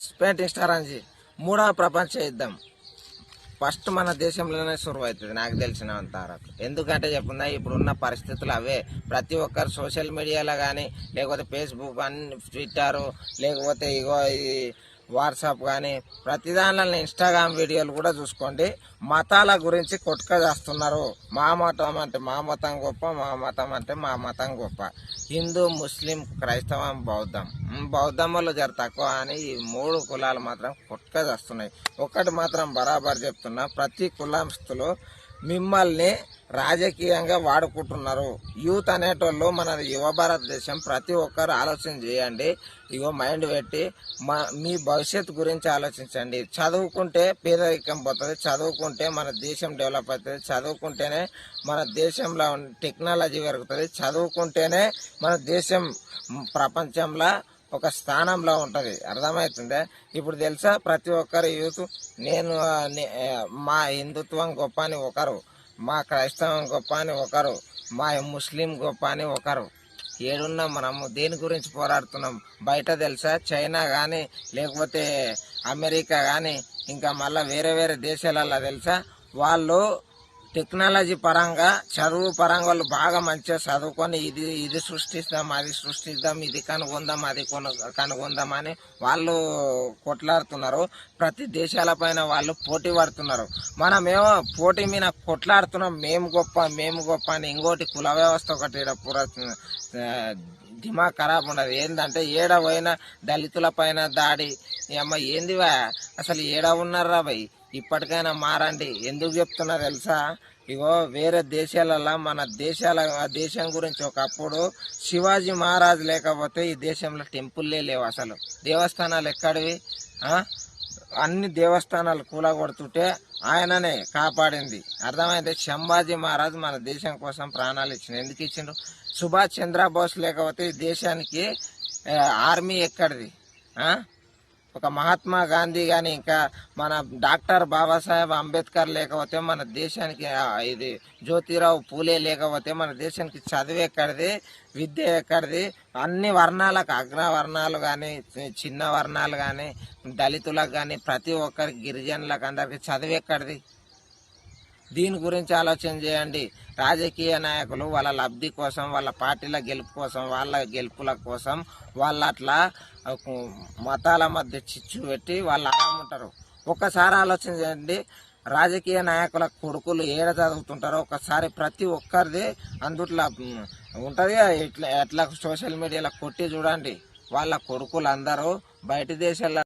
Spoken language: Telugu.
పెయింటింగ్ స్టార్ అని మూడవ ప్రపంచ యుద్ధం. ఫస్ట్ మన దేశంలోనే సురువు అవుతుంది నాకు తెలిసినంత వరకు ఎందుకంటే చెప్పుందా ఇప్పుడున్న పరిస్థితులు అవే. ప్రతి ఒక్కరు సోషల్ మీడియాలో కానీ లేకపోతే ఫేస్బుక్ అన్ని ట్విట్టర్ లేకపోతే ఇగో ఈ వాట్సాప్ కానీ ప్రతి దానిలో ఇన్స్టాగ్రామ్ వీడియోలు కూడా చూసుకోండి. మతాల గురించి కొట్టుక చేస్తున్నారు. మా మతం అంటే మా మతం గొప్ప మా మతం అంటే మా మతం గొప్ప. హిందూ ముస్లిం క్రైస్తవం బౌద్ధం. బౌద్ధములు జర తక్కువ అని ఈ మూడు కులాలు మాత్రం కొట్టుక చేస్తున్నాయి. ఒకటి మాత్రం బరాబర్ చెప్తున్నా ప్రతి కులస్తులు మిమ్మల్ని రాజకీయంగా వాడుకుంటున్నారు. యూత్ అనేటోళ్ళు మన యువ భారతదేశం ప్రతి ఒక్కరు ఆలోచన చేయండి. ఇగో మైండ్ పెట్టి మా మీ భవిష్యత్తు గురించి ఆలోచించండి. చదువుకుంటే పేదరికం పోతుంది చదువుకుంటే మన దేశం డెవలప్ అవుతుంది చదువుకుంటేనే మన దేశంలో టెక్నాలజీ పెరుగుతుంది చదువుకుంటేనే మన దేశం ప్రపంచంలో ఒక స్థానంలో ఉంటుంది. అర్థమవుతుందే? ఇప్పుడు తెలుసా? ప్రతి ఒక్కరి యూత్ నేను మా హిందుత్వం గొప్ప అని ఒకరు మా క్రైస్తవం గొప్ప అని ఒకరు మా ముస్లిం గొప్ప అని ఒకరు. ఏడున్నాం మనము దేని గురించి పోరాడుతున్నాం? బయట తెలుసా? చైనా కానీ లేకపోతే అమెరికా కానీ ఇంకా మళ్ళీ వేరే వేరే దేశాలలో తెలుసా? వాళ్ళు టెక్నాలజీ పరంగా చదువు పరంగా వాళ్ళు బాగా మంచిగా చదువుకొని ఇది ఇది సృష్టిస్తాం అది సృష్టిద్దాం ఇది కనుగొందాం అది కొను కనుగొందాం అని వాళ్ళు కొట్లాడుతున్నారు. ప్రతి దేశాల పైన వాళ్ళు పోటీ పడుతున్నారు. మనమేమో పోటీ మీద కొట్లాడుతున్నాం మేము గొప్ప మేము గొప్ప అని ఇంకోటి కుల వ్యవస్థ ఒకటి ఈడ పూర దిమాగ్ ఖరాబ్ ఉండదు ఏంటంటే ఏడ పోయిన దళితుల పైన దాడి అమ్మ ఏందివా? అసలు ఏడా ఉన్నారా భయ్? ఇప్పటికైనా మారండి. ఎందుకు చెప్తున్నా తెలుసా? ఇగో వేరే దేశాలలో మన దేశాల దేశం గురించి ఒకప్పుడు శివాజీ మహారాజు లేకపోతే ఈ దేశంలో టెంపుల్లే లేవు అసలు. దేవస్థానాలు ఎక్కడివి? అన్ని దేవస్థానాలు కూలగొడుతుంటే ఆయననే కాపాడింది. అర్థమైంది? శంభాజీ మహారాజు మన దేశం కోసం ప్రాణాలు ఇచ్చిండు ఎందుకు ఇచ్చిండు సుభాష్ చంద్రబోస్ లేకపోతే ఈ దేశానికి ఆర్మీ ఎక్కడిది? ఒక మహాత్మా గాంధీ కానీ ఇంకా మన డాక్టర్ బాబాసాహెబ్ అంబేద్కర్ లేకపోతే మన దేశానికి ఇది జ్యోతిరావు పూలే లేకపోతే మన దేశానికి చదువు ఎక్కడిది విద్య ఎక్కడిది అన్ని వర్ణాలకు అగ్రవర్ణాలు కానీ చిన్న వర్ణాలు కానీ దళితులకు కానీ ప్రతి ఒక్కరికి గిరిజనులకు అందరికీ చదువు ఎక్కడిది? దీని గురించి ఆలోచన చేయండి. రాజకీయ నాయకులు వాళ్ళ లబ్ధి కోసం వాళ్ళ పార్టీల గెలుపు కోసం వాళ్ళ గెలుపుల కోసం వాళ్ళు అట్లా మతాల మధ్య చిచ్చు పెట్టి వాళ్ళు ఉంటారు. ఒక్కసారి ఆలోచన చేయండి. రాజకీయ నాయకుల కొడుకులు ఏడ చదువుతుంటారో ఒకసారి ప్రతి ఒక్కరిది అందుట్లో ఉంటుంది. ఎట్లా ఇట్లా ఎట్లా సోషల్ మీడియాలో కొట్టి చూడండి. వాళ్ళ కొడుకులు అందరూ బయట దేశాల